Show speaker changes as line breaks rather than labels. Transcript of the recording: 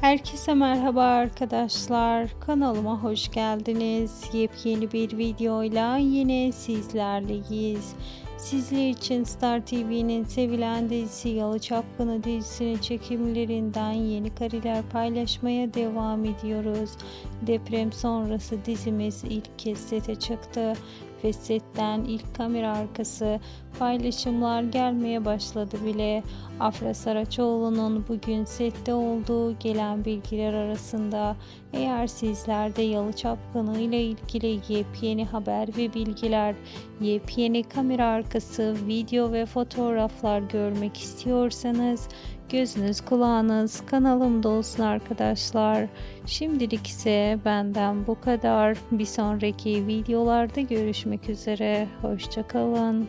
Herkese merhaba arkadaşlar. Kanalıma hoş geldiniz. Yepyeni bir videoyla yine sizlerleyiz. Sizler için Star TV'nin sevilen dizisi Yalı Çapkını dizisinin çekimlerinden yeni kareler paylaşmaya devam ediyoruz. Deprem sonrası dizimiz ilk kez sete çıktı ve setten ilk kamera arkası paylaşımlar gelmeye başladı bile. Afra Saraçoğlu'nun bugün sette olduğu gelen bilgiler arasında eğer sizler de Yalı Çapkını ile ilgili yepyeni haber ve bilgiler, yepyeni kamera arkası video ve fotoğraflar görmek istiyorsanız gözünüz kulağınız kanalımda olsun arkadaşlar. Şimdilik ise benden bu kadar. Bir sonraki videolarda görüşmek üzere. Hoşçakalın.